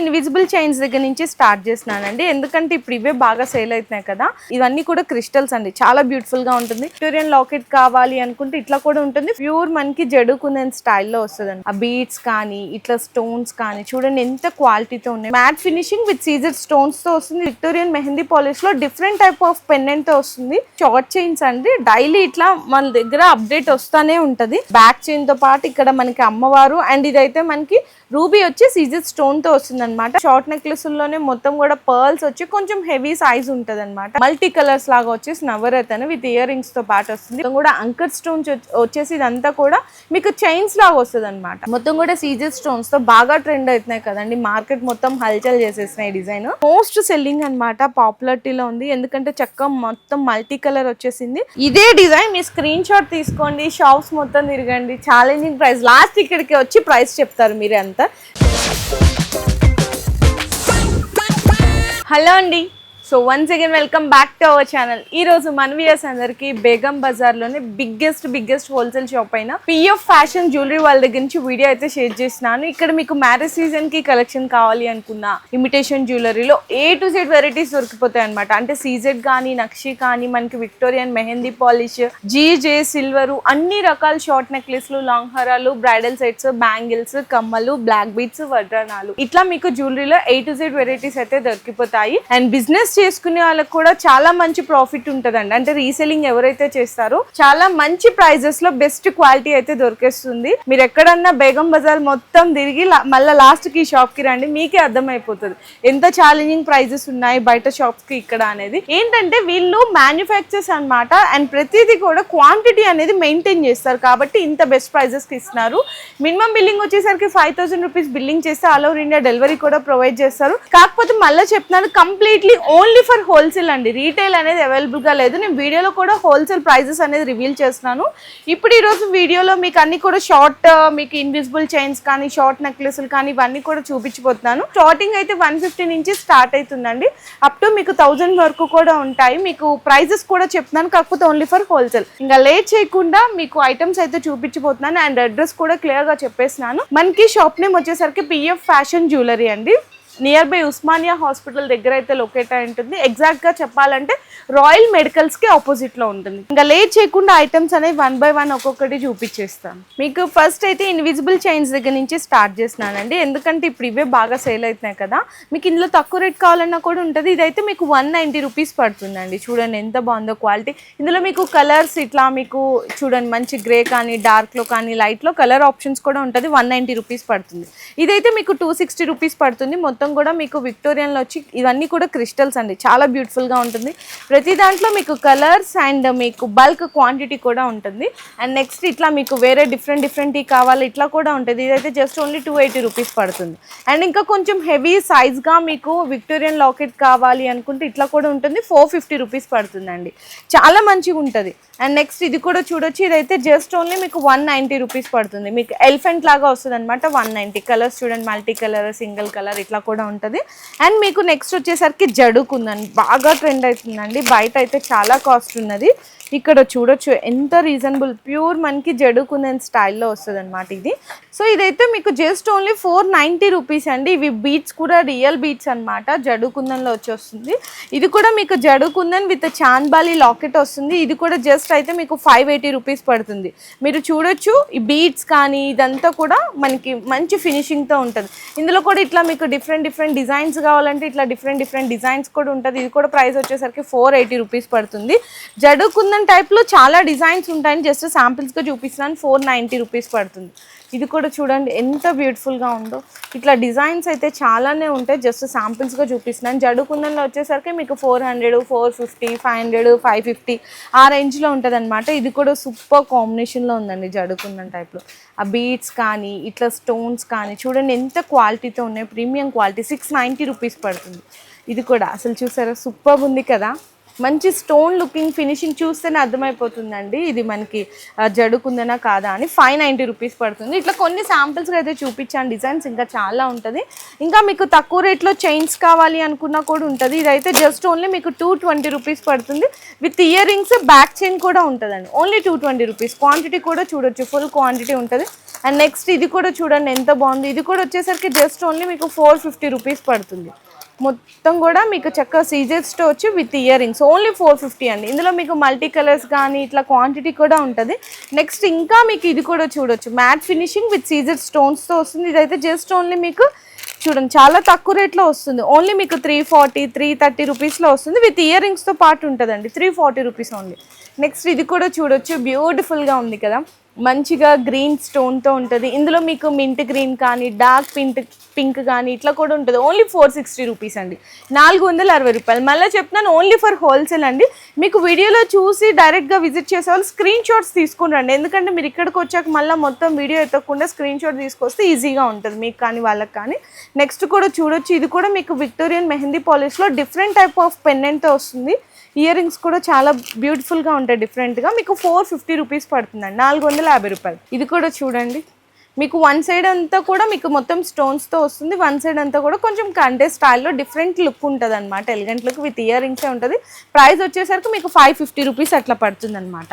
Invisible chains దగ్గర నుంచి start చేస్తున్నానండి. ఎందుకంటే ఇప్పుడు ఇవే బాగా సేల్ అవుతున్నాయి కదా. ఇవన్నీ కూడా క్రిస్టల్స్ అండి. చాలా బ్యూటిఫుల్గా ఉంటుంది. విక్టోరియన్ లాకెట్ కావాలి అనుకుంటే ఇట్లా కూడా ఉంటుంది. ప్యూర్ మనకి జడుకునే స్టైల్లో వస్తుంది ఆ బీడ్స్ కానీ ఇట్లా స్టోన్స్ కానీ చూడండి ఎంత క్వాలిటీతో ఉన్నాయి. మ్యాట్ ఫినిషింగ్ విత్ సీజర్ స్టోన్స్తో వస్తుంది. విక్టోరియన్ మెహందీ పాలిష్లో డిఫరెంట్ టైప్ ఆఫ్ పెండెంట్తో వస్తుంది. షార్ట్ చైన్స్ అండి. డైలీ ఇట్లా మన దగ్గర అప్డేట్ వస్తానే ఉంటది. బ్యాక్ చైన్తో పాటు ఇక్కడ మనకి అమ్మవారు అండ్ ఇదైతే మనకి రూబీ వచ్చి సీజర్ స్టోన్తో వస్తుంది అనమాట షార్ట్ నెక్లెస్లోనే మొత్తం కూడా పర్ల్స్ వచ్చి కొంచెం హెవీ సైజ్ ఉంటది అనమాట మల్టీ కలర్స్ లాగా వచ్చేసి నవరత్న విత్ ఇయర్ రింగ్స్తో పాటు వస్తుంది. కూడా అంకర్ స్టోన్స్ వచ్చేసి ఇదంతా కూడా మీకు చైన్స్ లాగా వస్తుంది అనమాట మొత్తం కూడా సీజర్ స్టోన్స్తో బాగా ట్రెండ్ అవుతున్నాయి కదండి. మార్కెట్ మొత్తం హల్చల్ చేసేసినాయి డిజైన్. మోస్ట్ సెల్లింగ్ అనమాట పాపులారిటీలో ఉంది. ఎందుకంటే చక్క మొత్తం మల్టీ కలర్ వచ్చేసింది. ఇదే డిజైన్ మీ స్క్రీన్ షాట్ తీసుకోండి. షాప్స్ మొత్తం తిరగండి. ఛాలెంజింగ్ ప్రైస్ లాస్ట్ ఇక్కడికి వచ్చి ప్రైస్ చెప్తారు మీరే అంతా హలో అండి. So once again welcome back to our channel ఈ రోజు మన వ్యూయర్స్ అందరికి బేగం బజార్లోనే బిగ్గెస్ట్ బిగ్గెస్ట్ హోల్సేల్ షాప్ అయిన పిఎఫ్ ఫ్యాషన్ జ్యువెలరీ వాళ్ళ దగ్గర నుంచి వీడియో అయితే షేర్ చేసినాను ఇక్కడ మీకు మ్యారేజ్ సీజన్కి కలెక్షన్ కావాలి అనుకున్న ఇమిటేషన్ జ్యువెలరీలో ఏ టు జెడ్ వెరైటీస్ దొరికిపోతాయి అనమాట అంటే సీజెడ్ కానీ నక్షి కానీ మనకి Victorian mehndi polish GJ silver అన్ని రకాల షార్ట్ నెక్లెస్లు లాంగ్ హారాలు బ్రైడల్ సెట్స్ బ్యాంగిల్స్ కమ్మలు బ్లాక్ బీట్స్ వడ్రానాలు. ఇట్లా మీకు జ్యువెలరీలో ఏ టు జెడ్ వెరైటీస్ అయితే దొరికిపోతాయి. అండ్ బిజినెస్ చేసుకునే వాళ్ళకి కూడా చాలా మంచి ప్రాఫిట్ ఉంటుందండి. అంటే రీసెలింగ్ ఎవరైతే చేస్తారో చాలా మంచి ప్రైజెస్లో బెస్ట్ క్వాలిటీ అయితే దొరికేస్తుంది. మీరు ఎక్కడన్నా బేగం బజార్ మొత్తం తిరిగి మళ్ళీ లాస్ట్కి షాప్కి రండి మీకే అర్థమైపోతుంది. ఎంత ఛాలెంజింగ్ ప్రైజెస్ ఉన్నాయి బయట షాప్స్కి ఇక్కడ అనేది. ఏంటంటే వీళ్ళు మ్యానుఫ్యాక్చర్స్ అన్నమాట అండ్ ప్రతిదీ కూడా క్వాంటిటీ అనేది మెయింటైన్ చేస్తారు. కాబట్టి ఇంత బెస్ట్ ప్రైజెస్కి ఇస్తున్నారు. మినిమం బిల్లింగ్ వచ్చేసరికి ఫైవ్ థౌసండ్ రూపీస్ బిల్లింగ్ చేస్తే ఆల్ ఓవర్ ఇండియా డెలివరీ కూడా ప్రొవైడ్ చేస్తారు. కాకపోతే మళ్ళీ చెప్తున్నాను కంప్లీట్లీ ఓన్లీ ఫర్ హోల్సేల్ అండి. రీటైల్ అనేది అవైలబుల్గా లేదు. నేను వీడియోలో కూడా హోల్సేల్ ప్రైజెస్ అనేది రివీల్ చేస్తున్నాను. ఇప్పుడు ఈ రోజు వీడియోలో మీకు అన్ని కూడా షార్ట్ మీకు ఇన్విజిబుల్ చైన్స్ కానీ షార్ట్ నెక్లెస్లు కానీ ఇవన్నీ కూడా చూపించబోతున్నాను. స్టార్టింగ్ అయితే వన్ ఫిఫ్టీ నుంచి స్టార్ట్ అవుతుందండి. అప్ టు మీకు థౌజండ్ వరకు కూడా ఉంటాయి. మీకు ప్రైజెస్ కూడా చెప్తున్నాను. కాకపోతే ఓన్లీ ఫర్ హోల్సేల్ ఇంకా లేట్ చేయకుండా మీకు ఐటమ్స్ అయితే చూపించబోతున్నాను. అండ్ అడ్రస్ కూడా క్లియర్గా చెప్పేస్తున్నాను. చెప్పేసినాను మనకి షాప్ నేమ్ వచ్చేసరికి పిఎఫ్ ఫ్యాషన్ జ్యువెలరీ అండి. నియర్ బై ఉస్మానియా హాస్పిటల్ దగ్గర అయితే లొకేట్ అయి ఉంటుంది. ఎగ్జాక్ట్గా చెప్పాలంటే రాయల్ మెడికల్స్కి ఆపోజిట్లో ఉంటుంది. ఇంకా లేట్ చేయకుండా ఐటమ్స్ అనేవి వన్ బై వన్ ఒక్కొక్కటి చూపించేస్తాను. మీకు ఫస్ట్ అయితే ఇన్విజిబుల్ చైన్స్ దగ్గర నుంచి స్టార్ట్ చేస్తున్నానండి. ఎందుకంటే ఇప్పుడు ఇవే బాగా సేల్ అవుతున్నాయి కదా. మీకు ఇందులో తక్కువ రేట్ కావాలన్నా కూడా ఉంటుంది. ఇదైతే మీకు వన్ నైంటీ రూపీస్ పడుతుందండి. చూడండి ఎంత బాగుందో క్వాలిటీ ఇందులో మీకు కలర్స్ ఇట్లా మీకు చూడండి మంచి గ్రే కానీ డార్క్లో కానీ లైట్లో కలర్ ఆప్షన్స్ కూడా ఉంటుంది. వన్ నైంటీ రూపీస్ పడుతుంది. ఇదైతే మీకు టూ సిక్స్టీ రూపీస్ పడుతుంది. మొత్తం కూడా మీకు విక్టోరియన్లో వచ్చి ఇవన్నీ కూడా క్రిస్టల్స్ అండి. చాలా బ్యూటిఫుల్గా ఉంటుంది. ప్రతి దాంట్లో మీకు కలర్స్ అండ్ మీకు బల్క్ క్వాంటిటీ కూడా ఉంటుంది. అండ్ నెక్స్ట్ ఇట్లా మీకు వేరే డిఫరెంట్ డిఫరెంట్ కావాలి ఇట్లా కూడా ఉంటుంది. ఇదైతే just only two eighty rupees పడుతుంది. అండ్ ఇంకా కొంచెం హెవీ సైజ్గా మీకు విక్టోరియన్ లాకెట్ కావాలి అనుకుంటే ఇట్లా కూడా ఉంటుంది. ఫోర్ ఫిఫ్టీ రూపీస్ పడుతుందండి. చాలా మంచిగా ఉంటుంది. అండ్ నెక్స్ట్ ఇది కూడా చూడొచ్చు. ఇదైతే జస్ట్ ఓన్లీ మీకు వన్ నైంటీ రూపీస్ పడుతుంది. మీకు ఎలిఫెంట్ లాగా వస్తుంది అనమాట వన్ నైంటీ కలర్స్ చూడండి. మల్టీ కలర్ సింగిల్ కలర్ ఇట్లా కూడా ఉంటుంది. అండ్ మీకు నెక్స్ట్ వచ్చేసరికి జడుకుందండి బాగా ట్రెండ్ అవుతుందండి. బయట అయితే చాలా కాస్ట్ ఉన్నది. ఇక్కడ చూడొచ్చు ఎంత రీజనబుల్ ప్యూర్ మనకి జడుకుందని స్టైల్లో వస్తుంది అనమాట ఇది. సో ఇదైతే మీకు just only four ninety rupees అండి. ఇవి బీట్స్ కూడా రియల్ బీట్స్ అనమాట జడుకుందన్లో వచ్చి ఇది కూడా మీకు జడుకుందన్ విత్ చాన్బాలి లాకెట్ వస్తుంది. ఇది కూడా జస్ట్ అయితే మీకు ఫైవ్ ఎయిటీ రూపీస్ పడుతుంది. మీరు చూడొచ్చు ఈ బీట్స్ కానీ ఇదంతా కూడా మనకి మంచి ఫినిషింగ్తో ఉంటుంది. ఇందులో కూడా ఇట్లా మీకు డిఫరెంట్ డిఫరెంట్ డిజైన్స్ కావాలంటే ఇట్లా డిఫరెంట్ డిఫరెంట్ డిజైన్స్ కూడా ఉంటుంది. ఇది కూడా ప్రైస్ వచ్చేసరికి ఫోర్ ఎయిటీ రూపీస్ పడుతుంది. జడుకుందన్ టైప్లో చాలా డిజైన్స్ ఉంటాయని జస్ట్ శాంపిల్స్గా చూపిస్తున్నాను. ఫోర్ నైంటీ రూపీస్ పడుతుంది. ఇది కూడా చూడండి ఎంత బ్యూటిఫుల్గా ఉందో. ఇట్లా డిజైన్స్ అయితే చాలానే ఉంటాయి. జస్ట్ శాంపిల్స్గా చూపిస్తున్నాను. జడుకుందంలో వచ్చేసరికి మీకు four hundred four fifty five hundred five fifty ఆ రేంజ్లో ఉంటుంది అనమాట ఇది కూడా సూపర్ కాంబినేషన్లో ఉందండి జడుకుందన్ టైప్లో ఆ బీట్స్ కానీ ఇట్లా స్టోన్స్ కానీ చూడండి ఎంత క్వాలిటీతో ఉన్నాయి. Premium quality six ninety rupees పడుతుంది. ఇది కూడా అసలు చూసారా? సూపర్ ఉంది కదా. మంచి స్టోన్ లుకింగ్ ఫినిషింగ్ చూస్తేనే అర్థమైపోతుందండి. ఇది మనకి జడుకుందనా కాదా అని ఫైవ్ నైంటీ రూపీస్ పడుతుంది. ఇట్లా కొన్ని శాంపిల్స్గా అయితే చూపించాను. డిజైన్స్ ఇంకా చాలా ఉంటుంది. ఇంకా మీకు తక్కువ రేట్లో చైన్స్ కావాలి అనుకున్నా కూడా ఉంటుంది. ఇదైతే జస్ట్ ఓన్లీ మీకు టూ ట్వంటీ రూపీస్ పడుతుంది. With ear rings back chain కూడా ఉంటుందండి. Only two twenty rupees quantity కూడా చూడొచ్చు. ఫుల్ క్వాంటిటీ ఉంటుంది. అండ్ నెక్స్ట్ ఇది కూడా చూడండి ఎంత బాగుంది. ఇది కూడా వచ్చేసరికి జస్ట్ ఓన్లీ మీకు ఫోర్ ఫిఫ్టీ రూపీస్ పడుతుంది. మొత్తం కూడా మీకు చక్కగా సీజర్స్తో వచ్చి with earrings only four fifty అండి. ఇందులో మీకు మల్టీ కలర్స్ కానీ ఇట్లా క్వాంటిటీ కూడా ఉంటుంది. నెక్స్ట్ ఇంకా మీకు ఇది కూడా చూడొచ్చు. మ్యాట్ ఫినిషింగ్ విత్ సీజర్ స్టోన్స్తో వస్తుంది. ఇదైతే జస్ట్ ఓన్లీ మీకు చూడండి చాలా తక్కువ రేట్లో వస్తుంది. ఓన్లీ మీకు త్రీ ఫార్టీ త్రీ థర్టీ రూపీస్లో వస్తుంది. విత్ ఇయర్ రింగ్స్తో పాటు ఉంటుందండి. Three forty rupees only next ఇది కూడా చూడొచ్చు. బ్యూటిఫుల్గా ఉంది కదా. మంచిగా గ్రీన్ స్టోన్తో ఉంటుంది. ఇందులో మీకు మింట్ గ్రీన్ కానీ డార్క్ పింట్ పింక్ కానీ ఇట్లా కూడా ఉంటుంది. ఓన్లీ ఫోర్ సిక్స్టీ రూపీస్ అండి. నాలుగు వందల అరవై రూపాయలు. మళ్ళీ చెప్తున్నాను ఓన్లీ ఫర్ హోల్సేల్ అండి. మీకు వీడియోలో చూసి డైరెక్ట్గా విజిట్ చేసే వాళ్ళు స్క్రీన్ షాట్స్ తీసుకుని రండి. ఎందుకంటే మీరు ఇక్కడికి వచ్చాక మళ్ళీ మొత్తం వీడియో ఎత్తకుండా స్క్రీన్ షాట్ తీసుకొస్తే ఈజీగా ఉంటుంది. మీకు కానీ వాళ్ళకి కానీ. నెక్స్ట్ కూడా చూడొచ్చు. ఇది కూడా మీకు విక్టోరియన్ మెహందీ పాలిష్లో డిఫరెంట్ టైప్ ఆఫ్ పెన్నెంట్తో వస్తుంది. ఇయర్ రింగ్స్ కూడా చాలా బ్యూటిఫుల్గా ఉంటాయి డిఫరెంట్గా మీకు ఫోర్ ఫిఫ్టీ రూపీస్ పడుతుందండి. నాలుగు వందల యాభై రూపాయలు. ఇది కూడా చూడండి. మీకు వన్ సైడ్ అంతా కూడా మీకు మొత్తం స్టోన్స్తో వస్తుంది. వన్ సైడ్ అంతా కూడా కొంచెం కంటే స్టైల్లో డిఫరెంట్ లుక్ ఉంటుంది అనమాట ఎలిగెంట్ లుక్ విత్ ఇయర్ రింగ్సే ఉంటుంది. ప్రైస్ వచ్చేసరికి మీకు ఫైవ్ ఫిఫ్టీ రూపీస్ అట్లా పడుతుంది అనమాట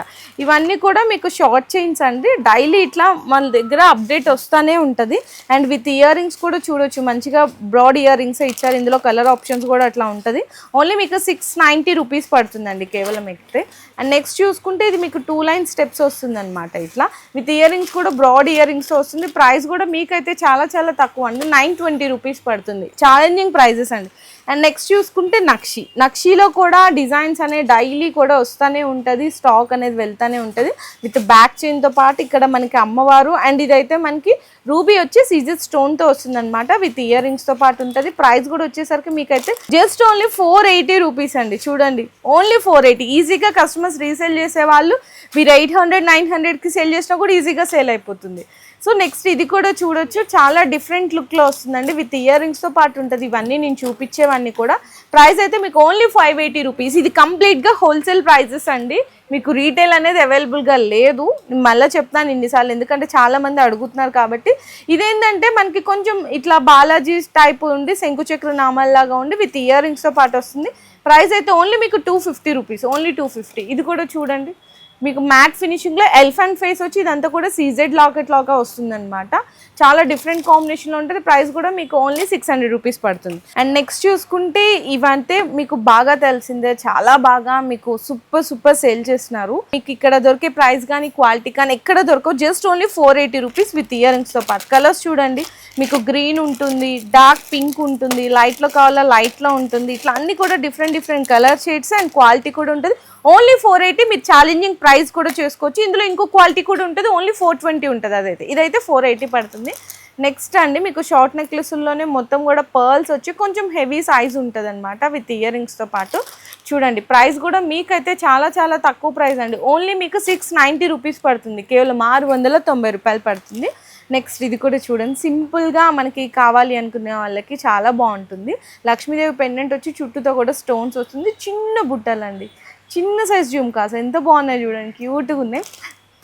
ఇవన్నీ కూడా మీకు షార్ట్ చైన్స్ అండి. డైలీ ఇట్లా మన దగ్గర అప్డేట్ వస్తూనే ఉంటుంది. అండ్ విత్ ఇయర్ రింగ్స్ కూడా చూడొచ్చు. మంచిగా బ్రాడ్ ఇయర్ రింగ్స్ ఇచ్చారు. ఇందులో కలర్ ఆప్షన్స్ కూడా అట్లా ఉంటుంది. ఓన్లీ మీకు సిక్స్ నైంటీ రూపీస్ పడుతుందండి కేవలం ఎక్కితే. అండ్ నెక్స్ట్ చూసుకుంటే ఇది మీకు టూ లైన్ స్టెప్స్ వస్తుంది అనమాట ఇట్లా. విత్ ఇయర్ రింగ్స్ కూడా బ్రాడ్ ఇయర్ రింగ్స్ వస్తుంది. ప్రైస్ కూడా మీకైతే చాలా చాలా తక్కువ అండి. నైన్ ట్వంటీ రూపీస్ పడుతుంది. ఛాలెంజింగ్ ప్రైజెస్ అండి. అండ్ నెక్స్ట్ చూసుకుంటే నక్షి. నక్షిలో కూడా డిజైన్స్ అనేవి డైలీ కూడా వస్తూనే ఉంటుంది. స్టాక్ అనేది వెళ్తూనే ఉంటుంది. విత్ బ్యాక్ చైన్తో పాటు ఇక్కడ మనకి అమ్మవారు అండ్ ఇదైతే మనకి రూబీ వచ్చి సీజర్ స్టోన్తో వస్తుంది అనమాట విత్ ఇయర్ రింగ్స్తో పాటు ఉంటుంది. ప్రైస్ కూడా వచ్చేసరికి మీకైతే just only four eighty rupees అండి. చూడండి. Only four eighty. ఈజీగా కస్టమర్స్ రీసేల్ చేసే వాళ్ళు మీరు ఎయిట్ హండ్రెడ్ నైన్ హండ్రెడ్కి సేల్ చేసినా కూడా ఈజీగా సేల్ అయిపోతుంది. సో నెక్స్ట్ ఇది కూడా చూడొచ్చు. చాలా డిఫరెంట్ లుక్లో వస్తుందండి. విత్ ఇయర్ రింగ్స్తో పాటు ఉంటుంది. ఇవన్నీ నేను చూపించేవన్నీ కూడా. ప్రైస్ అయితే మీకు ఓన్లీ ఫైవ్ ఎయిటీ రూపీస్ ఇది కంప్లీట్గా హోల్సేల్ ప్రైజెస్ అండి. మీకు రీటైల్ అనేది అవైలబుల్గా లేదు. మళ్ళీ చెప్తాను ఇన్నిసార్లు. ఎందుకంటే చాలామంది అడుగుతున్నారు కాబట్టి. ఇదేంటంటే మనకి కొంచెం ఇట్లా బాలాజీ టైప్ ఉండి శంకుచక్ర నామాల్లాగా ఉండి విత్ ఇయర్ రింగ్స్తో పాటు వస్తుంది. ప్రైస్ అయితే ఓన్లీ మీకు two fifty rupees only two fifty ఇది కూడా చూడండి. మీకు మ్యాట్ ఫినిషింగ్లో ఎలిఫెంట్ ఫేస్ వచ్చి ఇదంతా కూడా సీజెడ్ లాకెట్ లాగా వస్తుందన్నమాట. చాలా డిఫరెంట్ కాంబినేషన్లో ఉంటుంది. ప్రైస్ కూడా మీకు ఓన్లీ సిక్స్ హండ్రెడ్ రూపీస్ పడుతుంది. అండ్ నెక్స్ట్ చూసుకుంటే ఇవంతే మీకు బాగా తెలిసిందే. చాలా బాగా మీకు సూపర్ సూపర్ సేల్ చేస్తున్నారు. మీకు ఇక్కడ దొరికే ప్రైస్ కానీ క్వాలిటీ కానీ ఎక్కడ దొరకవు. Just only four eighty rupees with ear రింగ్స్తో పాటు. కలర్స్ చూడండి. మీకు గ్రీన్ ఉంటుంది డార్క్ పింక్ ఉంటుంది లైట్లో కావాలా లైట్లో ఉంటుంది. ఇట్లా అన్ని కూడా different different colour shades and quality కూడా ఉంటుంది. ఓన్లీ ఫోర్ ఎయిటీ మీరు ఛాలెంజింగ్ ప్రైస్ కూడా చేసుకోవచ్చు. ఇందులో ఇంకో క్వాలిటీ కూడా ఉంటుంది ఓన్లీ ఫోర్ ట్వంటీ ఉంటుంది అదైతే. ఇదైతే ఫోర్ ఎయిటీ పడుతుంది. నెక్స్ట్ అండి మీకు షార్ట్ నెక్లెస్లోనే మొత్తం కూడా పర్ల్స్ వచ్చి కొంచెం హెవీ సైజ్ ఉంటుంది అనమాట విత్ ఇయర్ రింగ్స్తో పాటు. చూడండి ప్రైస్ కూడా మీకైతే చాలా చాలా తక్కువ ప్రైస్ అండి. ఓన్లీ మీకు సిక్స్ నైంటీ రూపీస్ పడుతుంది. కేవలం ఆరు వందల తొంభై రూపాయలు పడుతుంది. నెక్స్ట్ ఇది కూడా చూడండి సింపుల్గా మనకి కావాలి అనుకునే వాళ్ళకి చాలా బాగుంటుంది. లక్ష్మీదేవి పెండెంట్ వచ్చి చుట్టూతో కూడా స్టోన్స్ వస్తుంది. చిన్న బుట్టలండి. చిన్న సైజ్ జుమ్కాస్ ఎంత బాగున్నాయి చూడండి క్యూట్గా ఉన్నాయి.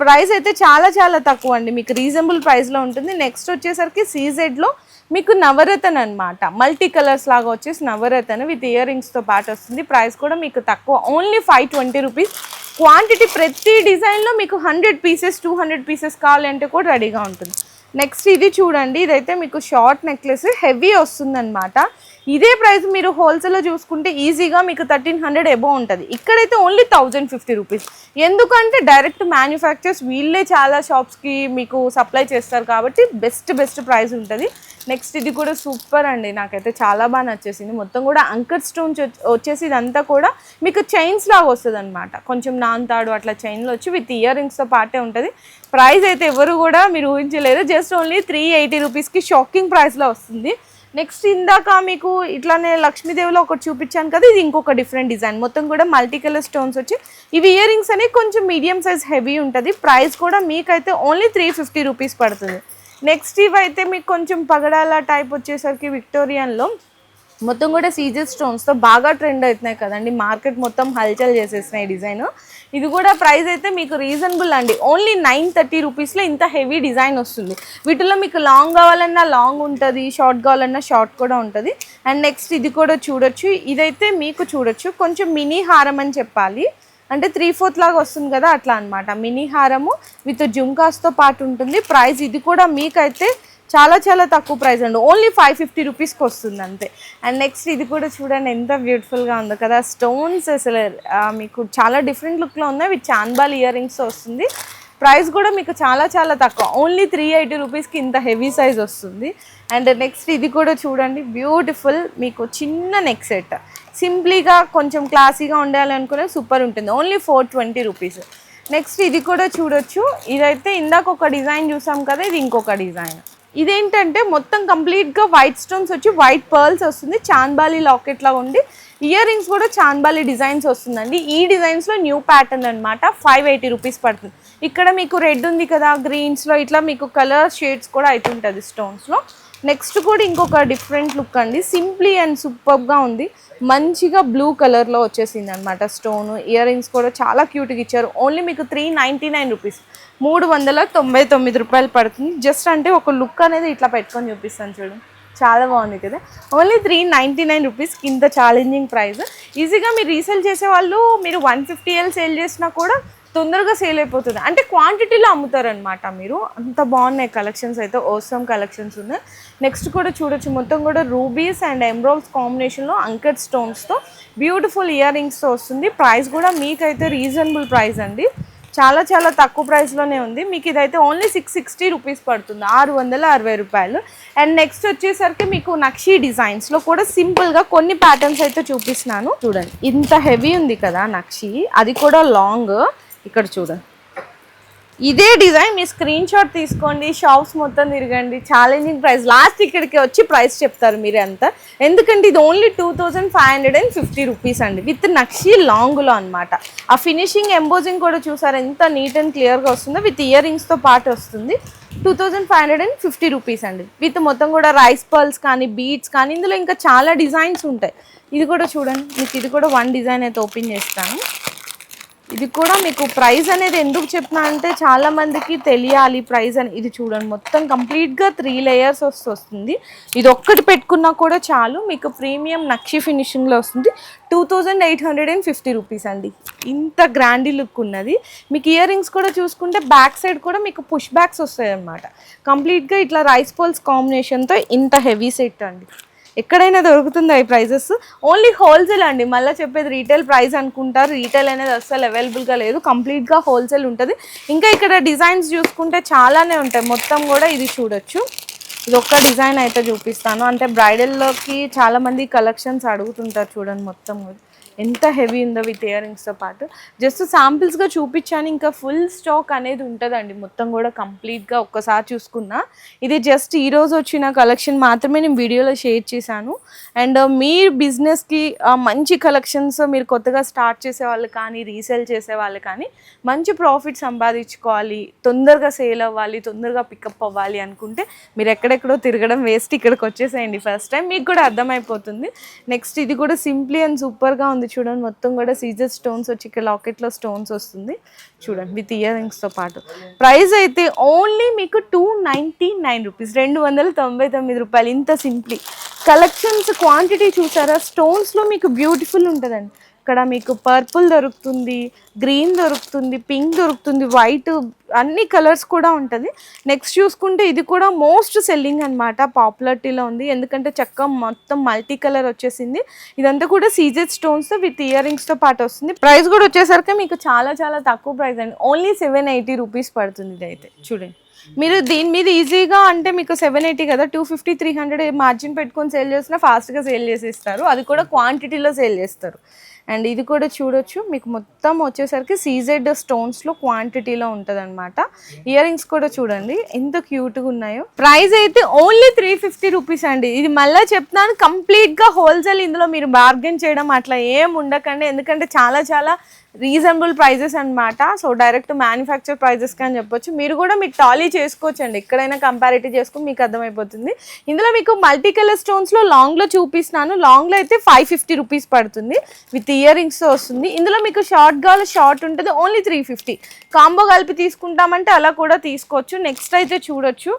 ప్రైస్ అయితే చాలా చాలా తక్కువ అండి. మీకు రీజనబుల్ ప్రైస్లో ఉంటుంది. నెక్స్ట్ వచ్చేసరికి సీజెడ్లో మీకు నవరతన్ అనమాట మల్టీ కలర్స్ లాగా వచ్చేసి నవరతన్ విత్ ఇయర్ రింగ్స్తో పాటు వస్తుంది. ప్రైస్ కూడా మీకు తక్కువ. Only five twenty rupees quantity ప్రతి డిజైన్లో మీకు hundred pieces two hundred pieces కావాలంటే కూడా రెడీగా ఉంటుంది. నెక్స్ట్ ఇది చూడండి. ఇదైతే మీకు షార్ట్ నెక్లెస్ హెవీ వస్తుందన్నమాట. ఇదే ప్రైస్ మీరు హోల్సేల్లో చూసుకుంటే ఈజీగా మీకు థర్టీన్ హండ్రెడ్ ఎబో ఉంటుంది. ఇక్కడైతే ఓన్లీ థౌజండ్ ఫిఫ్టీ రూపీస్. ఎందుకంటే డైరెక్ట్ మ్యానుఫ్యాక్చర్స్ వీళ్ళే చాలా షాప్స్కి మీకు సప్లై చేస్తారు కాబట్టి బెస్ట్ బెస్ట్ ప్రైస్ ఉంటుంది. నెక్స్ట్ ఇది కూడా సూపర్ అండి. నాకైతే చాలా బాగా నచ్చేసింది. మొత్తం కూడా అంకర్ స్టోన్స్ వచ్చేసి ఇదంతా కూడా మీకు చైన్స్ లాగా వస్తుంది అనమాట కొంచెం నాన్తాడు అట్లా చైన్లో వచ్చి విత్ ఇయర్ రింగ్స్తో పాటే ఉంటుంది. ప్రైస్ అయితే ఎవరు కూడా మీరు ఊహించలేరు. జస్ట్ ఓన్లీ త్రీ ఎయిటీ రూపీస్కి షాకింగ్ ప్రైస్లో వస్తుంది. నెక్స్ట్ ఇందాక మీకు ఇట్లానే లక్ష్మీదేవిలో ఒకటి చూపించాను కదా ఇది ఇంకొక డిఫరెంట్ డిజైన్ మొత్తం కూడా మల్టీ కలర్ స్టోన్స్ వచ్చి ఇవి ఇయర్ రింగ్స్ అనేవి కొంచెం మీడియం సైజ్ హెవీ ఉంటుంది. ప్రైస్ కూడా మీకైతే ఓన్లీ త్రీ ఫిఫ్టీ రూపీస్ పడుతుంది. నెక్స్ట్ ఇవైతే మీకు కొంచెం పగడాల టైప్ వచ్చేసరికి విక్టోరియన్లో మొత్తం కూడా సీజర్ స్టోన్స్తో బాగా ట్రెండ్ అవుతున్నాయి కదండి. మార్కెట్ మొత్తం హల్చల్ చేసేసినాయి డిజైన్ ఇది కూడా ప్రైస్ అయితే మీకు రీజనబుల్ అండి. ఓన్లీ నైన్ థర్టీ రూపీస్లో ఇంత హెవీ డిజైన్ వస్తుంది. వీటిలో మీకు లాంగ్ కావాలన్నా లాంగ్ ఉంటుంది షార్ట్ కావాలన్నా షార్ట్ కూడా ఉంటుంది. అండ్ నెక్స్ట్ ఇది కూడా చూడొచ్చు. ఇదైతే మీకు చూడొచ్చు. కొంచెం మినీ హారం అని చెప్పాలి. అంటే త్రీ ఫోర్త్ లాగా వస్తుంది కదా అట్లా అనమాట మినీ హారము విత్ జుమ్కాస్తో పాటు ఉంటుంది. ప్రైస్ ఇది కూడా మీకైతే చాలా చాలా తక్కువ ప్రైస్ అండి. ఓన్లీ ఫైవ్ ఫిఫ్టీ రూపీస్కి వస్తుంది అంతే. అండ్ నెక్స్ట్ ఇది కూడా చూడండి ఎంత బ్యూటిఫుల్గా ఉందో కదా. స్టోన్స్ అసలు మీకు చాలా డిఫరెంట్ లుక్లో ఉన్నాయి. విత్ చాన్బాల్ ఇయర్ రింగ్స్ వస్తుంది. ప్రైస్ కూడా మీకు చాలా చాలా తక్కువ. ఓన్లీ త్రీ ఎయిటీ రూపీస్కి ఇంత హెవీ సైజ్ వస్తుంది. అండ్ నెక్స్ట్ ఇది కూడా చూడండి బ్యూటిఫుల్ మీకు చిన్న నెక్ సెట్ సింప్లీగా కొంచెం క్లాసీగా ఉండాలనుకునే సూపర్ ఉంటుంది. Only four twenty rupees next ఇది కూడా చూడొచ్చు. ఇదైతే ఇందాక ఒక డిజైన్ చూసాం కదా ఇది ఇంకొక డిజైన్ ఇదేంటంటే మొత్తం కంప్లీట్గా వైట్ స్టోన్స్ వచ్చి వైట్ పర్ల్స్ వస్తుంది. చాన్బాలి లాకెట్ లాగా ఉండి ఇయర్ రింగ్స్ కూడా చాన్బాలి డిజైన్స్ వస్తుందండి. ఈ డిజైన్స్లో న్యూ ప్యాటర్న్ అనమాట ఫైవ్ ఎయిటీ రూపీస్ పడుతుంది. ఇక్కడ మీకు రెడ్ ఉంది కదా గ్రీన్స్లో ఇట్లా మీకు కలర్ షేడ్స్ కూడా అవుతుంటుంది స్టోన్స్లో నెక్స్ట్ కూడా ఇంకొక డిఫరెంట్ లుక్ అండి. సింప్లీ అండ్ సూపర్గా ఉంది. మంచిగా బ్లూ కలర్లో వచ్చేసింది అనమాట స్టోన్ ఇయర్ రింగ్స్ కూడా చాలా క్యూట్గా ఇచ్చారు. ఓన్లీ మీకు త్రీ నైంటీ నైన్ రూపీస్ మూడు వందల తొంభై తొమ్మిది రూపాయలు పడుతుంది. జస్ట్ అంటే ఒక లుక్ అనేది ఇట్లా పెట్టుకొని చూపిస్తాను చూడండి చాలా బాగుంది కదా. ఓన్లీ త్రీ నైంటీ నైన్ రూపీస్కి ఇంత ఛాలెంజింగ్ ప్రైస్ ఈజీగా మీరు రీసేల్ చేసే వాళ్ళు మీరు వన్ ఫిఫ్టీ ఎల్ సేల్ చేసినా కూడా తొందరగా సేల్ అయిపోతుంది. అంటే క్వాంటిటీలో అమ్ముతారనమాట మీరు. అంత బాగున్నాయి కలెక్షన్స్ అయితే ఓసమ్ కలెక్షన్స్ ఉన్నాయి. నెక్స్ట్ కూడా చూడొచ్చు. మొత్తం కూడా రూబీస్ అండ్ ఎమ్రోల్స్ కాంబినేషన్లో అంకెట్ స్టోన్స్తో బ్యూటిఫుల్ ఇయర్ రింగ్స్తో వస్తుంది. ప్రైస్ కూడా మీకైతే రీజనబుల్ ప్రైస్ అండి. చాలా చాలా తక్కువ ప్రైస్లోనే ఉంది. మీకు ఇదైతే ఓన్లీ సిక్స్ సిక్స్టీ రూపీస్ పడుతుంది. ఆరు వందల అరవై రూపాయలు. అండ్ నెక్స్ట్ వచ్చేసరికి మీకు నక్షీ డిజైన్స్లో కూడా సింపుల్గా కొన్ని ప్యాటర్న్స్ అయితే చూపిస్తున్నాను. చూడండి. ఇంత హెవీ ఉంది కదా నక్షి. అది కూడా లాంగ్ ఇక్కడ చూడండి ఇదే డిజైన్ మీ స్క్రీన్ షాట్ తీసుకోండి షాప్స్ మొత్తం తిరగండి ఛాలెంజింగ్ ప్రైస్ లాస్ట్ ఇక్కడికి వచ్చి ప్రైస్ చెప్తారు మీరు అంతా. ఎందుకంటే ఇది only two thousand five hundred and fifty rupees అండి. విత్ నక్షి లాంగ్లో అనమాట ఆ ఫినిషింగ్ ఎంబోజింగ్ కూడా చూసారు ఎంత నీట్ అండ్ క్లియర్గా వస్తుందో. విత్ ఇయర్ రింగ్స్తో పాటు వస్తుంది. Two thousand five hundred and fifty rupees అండి. విత్ మొత్తం కూడా రైస్ పర్ల్స్ కానీ బీట్స్ కానీ ఇందులో ఇంకా చాలా డిజైన్స్ ఉంటాయి. ఇది కూడా చూడండి. మీకు ఇది కూడా వన్ డిజైన్ అయితే ఓపెన్ చేస్తాను. ఇది కూడా మీకు ప్రైస్ అనేది ఎందుకు చెప్తున్నా అంటే చాలా మందికి తెలియాలి ప్రైస్ అని. ఇది చూడండి మొత్తం కంప్లీట్గా త్రీ లేయర్స్ వస్తూ వస్తుంది. ఇది ఒక్కటి పెట్టుకున్నా కూడా చాలు. మీకు ప్రీమియం నక్షి ఫినిషింగ్లో వస్తుంది. Two thousand eight hundred and fifty rupees అండి. ఇంత గ్రాండీ లుక్ ఉన్నది. మీకు ఇయర్ రింగ్స్ కూడా చూసుకుంటే బ్యాక్ సైడ్ కూడా మీకు పుష్ బ్యాక్స్ వస్తాయి అన్నమాట కంప్లీట్గా ఇట్లా రైస్ పోల్స్ కాంబినేషన్తో ఇంత హెవీ సెట్ అండి. ఎక్కడైనా దొరుకుతుందా ఈ ప్రైజెస్? ఓన్లీ హోల్సేల్ అండి. మళ్ళీ చెప్పేది రీటైల్ ప్రైస్ అనుకుంటారు. రీటైల్ అనేది అస్సలు అవైలబుల్గా లేదు. కంప్లీట్గా హోల్సేల్ ఉంటుంది. ఇంకా ఇక్కడ డిజైన్స్ చూసుకుంటే చాలానే ఉంటాయి. మొత్తం కూడా ఇది చూడొచ్చు. ఇది ఒక్క డిజైన్ అయితే చూపిస్తాను. అంటే బ్రైడల్లోకి చాలామంది కలెక్షన్స్ అడుగుతుంటారు చూడండి మొత్తం కూడా. ఎంత హెవీ ఉందో విత్ ఇయరింగ్స్తో పాటు. జస్ట్ శాంపిల్స్గా చూపించాను ఇంకా ఫుల్ స్టాక్ అనేది ఉంటుందండి. మొత్తం కూడా కంప్లీట్గా ఒక్కసారి చూసుకున్నా. ఇది జస్ట్ ఈరోజు వచ్చిన కలెక్షన్ మాత్రమే నేను వీడియోలో షేర్ చేశాను. అండ్ మీ బిజినెస్కి మంచి కలెక్షన్స్ uh, మీరు కొత్తగా స్టార్ట్ చేసే వాళ్ళు కానీ రీసేల్ చేసే వాళ్ళు కానీ మంచి ప్రాఫిట్ సంపాదించుకోవాలి తొందరగా సేల్ అవ్వాలి తొందరగా పికప్ అవ్వాలి అనుకుంటే మీరు ఎక్కడెక్కడో తిరగడం వేస్ట్ ఇక్కడికి వచ్చేసేయండి. ఫస్ట్ టైం మీకు కూడా అర్థమైపోతుంది. నెక్స్ట్ ఇది కూడా సింప్లీ అండ్ సూపర్గా ఉంది చూడండి మొత్తం కూడా సీజర్ స్టోన్స్ వచ్చి ఇక్కడ లాకెట్లో స్టోన్స్ వస్తుంది. చూడండి విత్ ఇయర్ రింగ్స్తో పాటు. ప్రైస్ అయితే ఓన్లీ మీకు టూ నైంటీ నైన్ రూపీస్ రెండు వందల తొంభై తొమ్మిది రూపాయలు. ఇంత సింప్లీ. కలెక్షన్స్ క్వాంటిటీ చూసారా? స్టోన్స్లో మీకు బ్యూటిఫుల్ ఉంటుందండి. ఇక్కడ మీకు పర్పుల్ దొరుకుతుంది గ్రీన్ దొరుకుతుంది పింక్ దొరుకుతుంది వైట్ అన్ని కలర్స్ కూడా ఉంటుంది. నెక్స్ట్ చూసుకుంటే ఇది కూడా మోస్ట్ సెల్లింగ్ అనమాట పాపులారిటీలో ఉంది. ఎందుకంటే చక్క మొత్తం మల్టీ కలర్ వచ్చేసింది. ఇదంతా కూడా సీజెడ్ స్టోన్స్ విత్ ఇయర్ రింగ్స్తో పాటు వస్తుంది. ప్రైస్ కూడా వచ్చేసరికి మీకు చాలా చాలా తక్కువ ప్రైస్ అండి. ఓన్లీ సెవెన్ ఎయిటీ రూపీస్ పడుతుంది ఇది అయితే చూడండి. మీరు దీని మీద ఈజీగా అంటే మీకు సెవెన్ ఎయిటీ కదా two fifty three hundred margin పెట్టుకొని సేల్ చేసినా ఫాస్ట్గా సేల్ చేసేస్తారు అది కూడా క్వాంటిటీలో సేల్ చేస్తారు. అండ్ ఇది కూడా చూడొచ్చు. మీకు మొత్తం వచ్చేసరికి సీజెడ్ స్టోన్స్లో క్వాంటిటీలో ఉంటుంది అనమాట ఇయర్ రింగ్స్ కూడా చూడండి. ఎంత క్యూట్గా ఉన్నాయో. ప్రైస్ అయితే ఓన్లీ త్రీ ఫిఫ్టీ రూపీస్ అండి. ఇది మళ్ళీ చెప్తున్నాను కంప్లీట్గా హోల్సేల్ ఇందులో మీరు బార్గెన్ చేయడం అట్లా ఏం ఉండకండి. ఎందుకంటే చాలా చాలా రీజనబుల్ ప్రైజెస్ అనమాట సో డైరెక్ట్ మ్యానుఫ్యాక్చర్ ప్రైజెస్ అని చెప్పొచ్చు. మీరు కూడా మీకు టాలీ చేసుకోవచ్చు అండి ఎక్కడైనా కంపారిటివ్ చేసుకుని మీకు అర్థమైపోతుంది. ఇందులో మీకు మల్టీ కలర్ స్టోన్స్లో లాంగ్లో చూపిస్తున్నాను. లాంగ్లో అయితే ఫైవ్ ఫిఫ్టీ రూపీస్ పడుతుంది. విత్ ఇయర్ రింగ్స్తో వస్తుంది. ఇందులో మీకు షార్ట్ కావాలి షార్ట్ ఉంటుంది. ఓన్లీ త్రీ ఫిఫ్టీ కాంబో కలిపి తీసుకుంటామంటే అలా కూడా తీసుకోవచ్చు. నెక్స్ట్ అయితే చూడొచ్చు.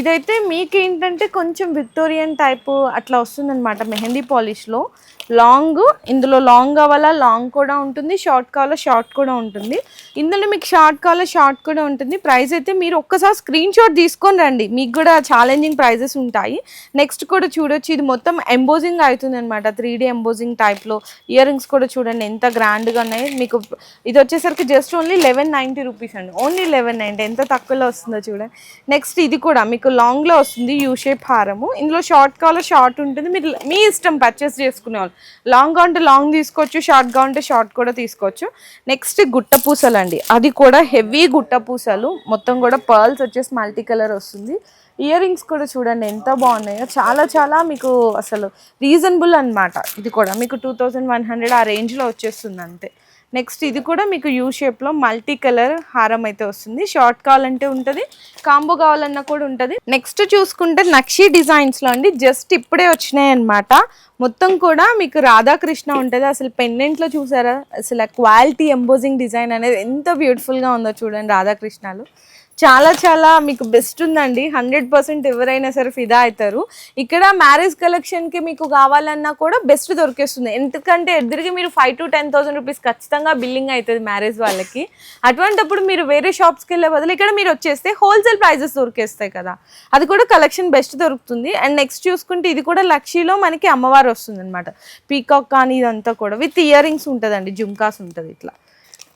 ఇదైతే మీకు ఏంటంటే కొంచెం విక్టోరియన్ టైప్ అట్లా వస్తుందన్నమాట. మెహందీ పాలిష్లో లాంగ్ ఇందులో లాంగ్ కావాలా? లాంగ్ కూడా ఉంటుంది. షార్ట్ కావాలా? షార్ట్ కూడా ఉంటుంది. ఇందులో మీకు షార్ట్ కావాలా? షార్ట్ కూడా ఉంటుంది. ప్రైస్ అయితే మీరు ఒక్కసారి స్క్రీన్ షాట్ తీసుకొని రండి. మీకు కూడా ఛాలెంజింగ్ ప్రైజెస్ ఉంటాయి. నెక్స్ట్ కూడా చూడొచ్చు. ఇది మొత్తం ఎంబోజింగ్ అవుతుంది అనమాట త్రీ డీ ఎంబోజింగ్ టైప్లో ఇయర్ రింగ్స్ కూడా చూడండి. ఎంత గ్రాండ్గా ఉన్నాయి. మీకు ఇది వచ్చేసరికి just only eleven ninety rupees అండి. ఓన్లీ లెవెన్ నైంటీ ఎంత తక్కువలో వస్తుందో చూడండి. నెక్స్ట్ ఇది కూడా మీకు లాంగ్లో వస్తుంది. యూ షేప్ హారము. ఇందులో షార్ట్ కావాలా? షార్ట్ ఉంటుంది. మీరు మీ ఇష్టం పర్చేస్ చేసుకునే వాళ్ళు. లాంగ్గా ఉంటే లాంగ్ తీసుకోవచ్చు షార్ట్గా ఉంటే షార్ట్ కూడా తీసుకోవచ్చు. నెక్స్ట్ గుట్ట పూసలు అండి అది కూడా హెవీ గుట్ట పూసలు మొత్తం కూడా పర్ల్స్ వచ్చేసి మల్టీ కలర్ వస్తుంది. ఇయర్ రింగ్స్ కూడా చూడండి ఎంత బాగున్నాయో. చాలా చాలా మీకు అసలు రీజనబుల్ అన్నమాట. ఇది కూడా మీకు టూ థౌజండ్ వన్ హండ్రెడ్ ఆ రేంజ్లో వచ్చేస్తుంది అంతే నెక్స్ట్ ఇది కూడా మీకు యూ షేప్లో మల్టీ కలర్ హారం అయితే వస్తుంది. షార్ట్ కావాలంటే ఉంటుంది కాంబో కావాలన్నా కూడా ఉంటుంది. నెక్స్ట్ చూసుకుంటే నక్షి డిజైన్స్లో అండి జస్ట్ ఇప్పుడే వచ్చినాయి అనమాట మొత్తం కూడా మీకు రాధాకృష్ణ ఉంటుంది. అసలు పెండెంట్లో చూసారా? అసలు క్వాలిటీ ఎంబోజింగ్ డిజైన్ అనేది ఎంత బ్యూటిఫుల్గా ఉందో చూడండి రాధాకృష్ణలు. చాలా చాలా మీకు బెస్ట్ ఉందండి. హండ్రెడ్ పర్సెంట్ ఎవరైనా సరే ఫిదా అవుతారు. ఇక్కడ మ్యారేజ్ కలెక్షన్కి మీకు కావాలన్నా కూడా బెస్ట్ దొరికేస్తుంది. ఎందుకంటే ఎదురుగా మీరు five to ten thousand rupees ఖచ్చితంగా బిల్లింగ్ అవుతుంది మ్యారేజ్ వాళ్ళకి. అటువంటప్పుడు మీరు వేరే షాప్స్కి వెళ్ళే బదులు ఇక్కడ మీరు వచ్చేస్తే హోల్సేల్ ప్రైజెస్ దొరికేస్తాయి కదా. అది కూడా కలెక్షన్ బెస్ట్ దొరుకుతుంది. అండ్ నెక్స్ట్ చూసుకుంటే ఇది కూడా లక్షీలో మనకి అమ్మవారు వస్తుంది అనమాట పీకాక్ కానీ ఇదంతా కూడా విత్ ఇయర్ రింగ్స్ ఉంటుందండి. జుమ్కాస్ ఉంటుంది ఇట్లా.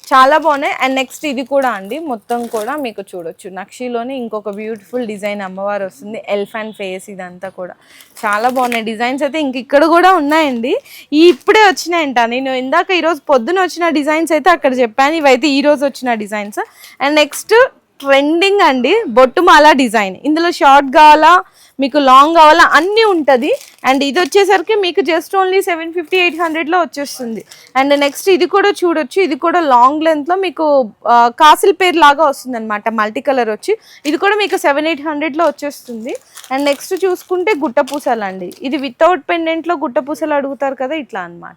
చాలా బాగున్నాయి. అండ్ నెక్స్ట్ ఇది కూడా అండి. మొత్తం కూడా మీకు చూడొచ్చు. నక్షిలోని ఇంకొక బ్యూటిఫుల్ డిజైన్ అమ్మవారు వస్తుంది. ఎల్ఫాన్ ఫేస్ ఇదంతా కూడా. చాలా బాగున్నాయి. డిజైన్స్ అయితే ఇంక ఇక్కడ కూడా ఉన్నాయండి. ఈ ఇప్పుడే వచ్చినాయంట. నేను ఇందాక ఈరోజు పొద్దున వచ్చిన డిజైన్స్ అయితే అక్కడ చెప్పాను. ఇవైతే ఈరోజు వచ్చిన డిజైన్స్ అండ్ నెక్స్ట్ ట్రెండింగ్ అండి బొట్టుమాల డిజైన్. ఇందులో షార్ట్ కావాలా మీకు లాంగ్ కావాలా అన్నీ ఉంటుంది. అండ్ ఇది వచ్చేసరికి మీకు just only seven fifty eight హండ్రెడ్లో వచ్చేస్తుంది. అండ్ నెక్స్ట్ ఇది కూడా చూడొచ్చు ఇది కూడా లాంగ్ లెంత్లో మీకు కాసిల్ పేర్ లాగా వస్తుంది అనమాట మల్టీ కలర్ వచ్చి. ఇది కూడా మీకు సెవెన్ ఎయిట్ హండ్రెడ్లో వచ్చేస్తుంది. అండ్ నెక్స్ట్ చూసుకుంటే గుట్ట పూసలు అండి ఇది వితౌట్ పెండెంట్లో గుట్ట పూసలు అడుగుతారు కదా ఇట్లా అనమాట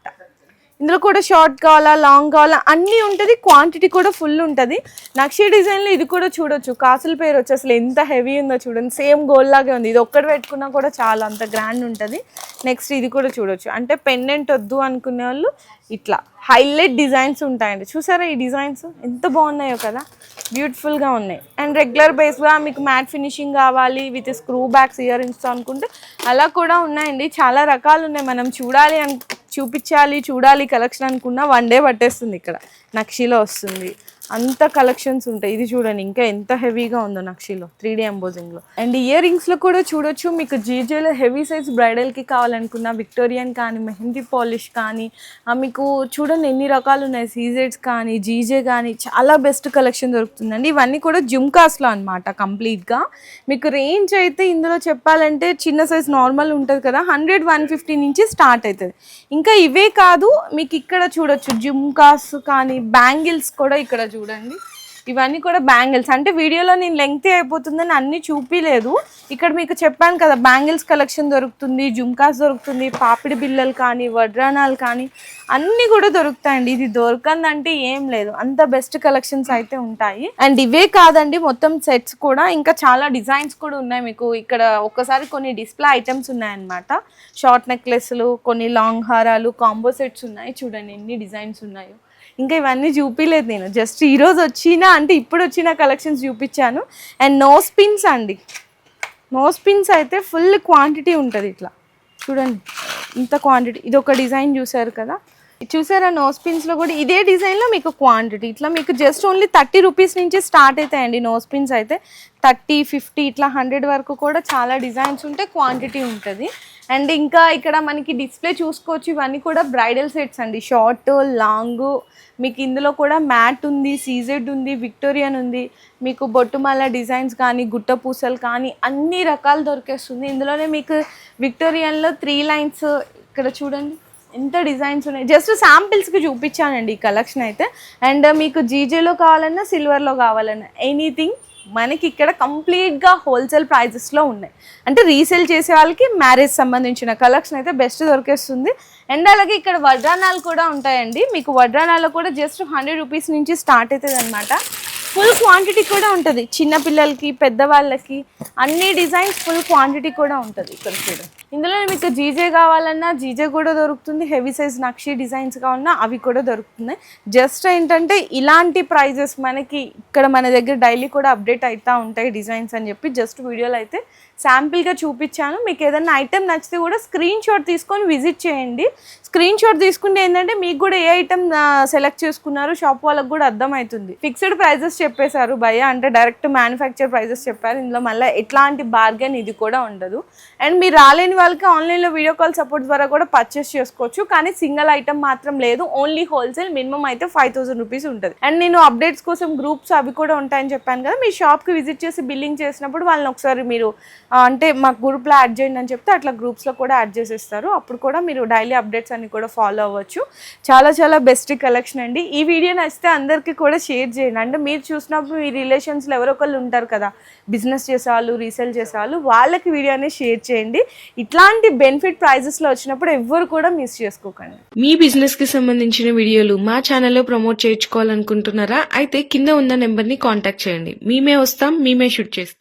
ఇందులో కూడా షార్ట్ కావాలా లాంగ్ కావాలా అన్నీ ఉంటుంది. క్వాంటిటీ కూడా ఫుల్ ఉంటుంది. నక్షి డిజైన్లో ఇది కూడా చూడొచ్చు. కాసుల పేరు వచ్చి అసలు ఎంత హెవీ ఉందో చూడండి. సేమ్ గోల్ లాగే ఉంది. ఇది ఒక్కటి పెట్టుకున్నా కూడా చాలా అంత గ్రాండ్ ఉంటుంది. నెక్స్ట్ ఇది కూడా చూడొచ్చు. అంటే పెండెంట్ వద్దు అనుకునే వాళ్ళు ఇట్లా. హైలైట్ డిజైన్స్ ఉంటాయండి. చూసారా ఈ డిజైన్స్ ఎంత బాగున్నాయో కదా. బ్యూటిఫుల్గా ఉన్నాయి. అండ్ రెగ్యులర్ బేస్గా మీకు మ్యాట్ ఫినిషింగ్ కావాలి with screw backs earrings అనుకుంటే అలా కూడా ఉన్నాయండి. చాలా రకాలు ఉన్నాయి. మనం చూడాలి అని చూపించాలి చూడాలి కలెక్షన్ అనుకున్నా వన్ డే పట్టేస్తుంది ఇక్కడ. నక్షిలో వస్తుంది. అంత కలెక్షన్స్ ఉంటాయి. ఇది చూడండి ఇంకా ఎంత హెవీగా ఉందో నక్షిలో త్రీ డీ ఎంబోజింగ్లో అండ్ ఇయర్ రింగ్స్లో కూడా చూడొచ్చు మీకు జీజేలో హెవీ సైజ్ బ్రైడల్కి కావాలనుకున్న విక్టోరియన్ కానీ మెహందీ పాలిష్ కానీ మీకు చూడండి ఎన్ని రకాలు ఉన్నాయి సీజెడ్స్ కానీ జీజే కానీ చాలా బెస్ట్ కలెక్షన్ దొరుకుతుందండి. ఇవన్నీ కూడా జుమ్కాస్లో అనమాట కంప్లీట్గా మీకు రేంజ్ అయితే ఇందులో చెప్పాలంటే చిన్న సైజ్ నార్మల్ ఉంటుంది కదా హండ్రెడ్ వన్ ఫిఫ్టీ నుంచి స్టార్ట్ అవుతుంది ఇంకా ఇవే కాదు మీకు ఇక్కడ చూడొచ్చు జుమ్కాస్ కానీ బ్యాంగిల్స్ కూడా ఇక్కడ చూడండి. ఇవన్నీ కూడా బ్యాంగిల్స్. అంటే వీడియోలో నేను లెంగ్త్ అయిపోతుందని అన్ని చూపిలేదు. ఇక్కడ మీకు చెప్పాను కదా బ్యాంగిల్స్ కలెక్షన్ దొరుకుతుంది జుమ్కాస్ దొరుకుతుంది పాపిడి బిల్లలు కానీ వడ్రానాలు కానీ అన్నీ కూడా దొరుకుతాయండి. ఇది దొరకందంటే ఏం లేదు. అంత బెస్ట్ కలెక్షన్స్ అయితే ఉంటాయి. అండ్ ఇవే కాదండి మొత్తం సెట్స్ కూడా. ఇంకా చాలా డిజైన్స్ కూడా ఉన్నాయి మీకు. ఇక్కడ ఒక్కసారి కొన్ని డిస్ప్లే ఐటమ్స్ ఉన్నాయన్నమాట. షార్ట్ నెక్లెస్లు కొన్ని లాంగ్ హారాలు కాంబో సెట్స్ ఉన్నాయి. చూడండి ఎన్ని డిజైన్స్ ఉన్నాయో. ఇంకా ఇవన్నీ చూపించలేదు నేను. జస్ట్ ఈరోజు వచ్చిన అంటే ఇప్పుడు వచ్చిన కలెక్షన్స్ చూపించాను. అండ్ నోస్ పిన్స్ అండి. నోస్ పిన్స్ అయితే ఫుల్ క్వాంటిటీ ఉంటుంది ఇట్లా. చూడండి ఇంత క్వాంటిటీ ఇది ఒక డిజైన్ చూసారు కదా? చూసారా నోస్ పిన్స్లో కూడా? ఇదే డిజైన్లో మీకు క్వాంటిటీ ఇట్లా మీకు జస్ట్ ఓన్లీ థర్టీ రూపీస్ నుంచి స్టార్ట్ అవుతాయండి నోస్ పిన్స్ అయితే. థర్టీ ఫిఫ్టీ ఇట్లా హండ్రెడ్ వరకు కూడా చాలా డిజైన్స్ ఉంటే క్వాంటిటీ ఉంటుంది. అండ్ ఇంకా ఇక్కడ మనకి డిస్ప్లే చూసుకోవచ్చు ఇవన్నీ కూడా బ్రైడల్ సెట్స్ అండి. షార్ట్ లాంగ్ మీకు ఇందులో కూడా మ్యాట్ ఉంది సీజెడ్ ఉంది విక్టోరియన్ ఉంది. మీకు బొట్టుమాల డిజైన్స్ కానీ గుట్ట పూసలు కానీ అన్ని రకాలు దొరికేస్తుంది. ఇందులోనే మీకు విక్టోరియన్లో త్రీ లైన్స్ ఇక్కడ చూడండి ఎంత డిజైన్స్ ఉన్నాయి. జస్ట్ శాంపిల్స్కి చూపించానండి ఈ కలెక్షన్ అయితే. అండ్ మీకు జీజేలో కావాలన్నా సిల్వర్లో కావాలన్నా ఎనీథింగ్ మనకి ఇక్కడ కంప్లీట్గా హోల్సేల్ ప్రైజెస్లో ఉన్నాయి. అంటే రీసేల్ చేసే వాళ్ళకి మ్యారేజ్ సంబంధించిన కలెక్షన్ అయితే బెస్ట్ దొరికేస్తుంది. అండ్ అలాగే ఇక్కడ వడ్రానాలు కూడా ఉంటాయండి. మీకు వడ్రానాలు కూడా జస్ట్ హండ్రెడ్ రూపీస్ నుంచి స్టార్ట్ అవుతుంది అనమాట ఫుల్ క్వాంటిటీ కూడా ఉంటుంది. చిన్నపిల్లలకి పెద్దవాళ్ళకి అన్ని డిజైన్స్ ఫుల్ క్వాంటిటీ కూడా ఉంటుంది ఇక్కడ చూడండి ఇందులో మీకు జీజే కావాలన్నా జీజే కూడా దొరుకుతుంది. హెవీ సైజ్ నక్షి డిజైన్స్ కావాలన్నా అవి కూడా దొరుకుతున్నాయి. జస్ట్ ఏంటంటే ఇలాంటి ప్రైజెస్ మనకి ఇక్కడ మన దగ్గర డైలీ కూడా అప్డేట్ అవుతూ ఉంటాయి డిజైన్స్ అని చెప్పి జస్ట్ వీడియోలో అయితే శాంపిల్గా చూపించాను. మీకు ఏదైనా ఐటెం నచ్చితే కూడా స్క్రీన్ షాట్ తీసుకొని విజిట్ చేయండి. స్క్రీన్ షాట్ తీసుకుంటే ఏంటంటే మీకు కూడా ఏ ఐటమ్ సెలెక్ట్ చేసుకున్నారు షాప్ వాళ్ళకి కూడా అర్థమవుతుంది. ఫిక్స్డ్ ప్రైజెస్ చెప్పేశారు భయ అంటే డైరెక్ట్ మ్యానుఫ్యాక్చర్ ప్రైజెస్ చెప్పారు. ఇందులో మళ్ళీ ఎట్లాంటి బార్గెన్ ఇది కూడా ఉండదు. అండ్ మీరు రాలేని వాళ్ళకి ఆన్లైన్లో వీడియో కాల్ సపోర్ట్ ద్వారా కూడా పర్చేస్ చేసుకోవచ్చు. కానీ సింగిల్ ఐటమ్ మాత్రం లేదు. ఓన్లీ హోల్సేల్ మినిమం అయితే ఫైవ్ థౌసండ్ రూపీస్ ఉంటుంది. అండ్ నేను అప్డేట్స్ కోసం గ్రూప్స్ అవి కూడా ఉంటాయని చెప్పాను కదా మీ షాప్కి విజిట్ చేసి బిల్లింగ్ చేసినప్పుడు వాళ్ళని ఒకసారి మీరు అంటే మా గ్రూప్లో యాడ్ చేయండి అని చెప్తే అట్లా గ్రూప్స్లో కూడా యాడ్ చేసేస్తారు. అప్పుడు కూడా మీరు డైలీ అప్డేట్స్ అన్ని కూడా ఫాలో అవ్వచ్చు. చాలా చాలా బెస్ట్ కలెక్షన్ అండి. ఈ వీడియో నచ్చితే అందరికీ కూడా షేర్ చేయండి. అంటే మీరు చూసినప్పుడు మీ రిలేషన్స్లో ఎవరో ఒకళ్ళు ఉంటారు కదా బిజినెస్ చేసేవాళ్ళు రీసేల్ చేసేవాళ్ళు వాళ్ళకి వీడియో అనేది షేర్ చేయండి. ఇట్లాంటి బెనిఫిట్ ప్రైజెస్లో వచ్చినప్పుడు ఎవ్వరు కూడా మిస్ చేసుకోకండి. మీ బిజినెస్కి సంబంధించిన వీడియోలు మా ఛానల్లో ప్రమోట్ చేయించుకోవాలనుకుంటున్నారా? అయితే కింద ఉన్న నెంబర్ని కాంటాక్ట్ చేయండి. మేమే వస్తాం మేమే షూట్ చేస్తాం.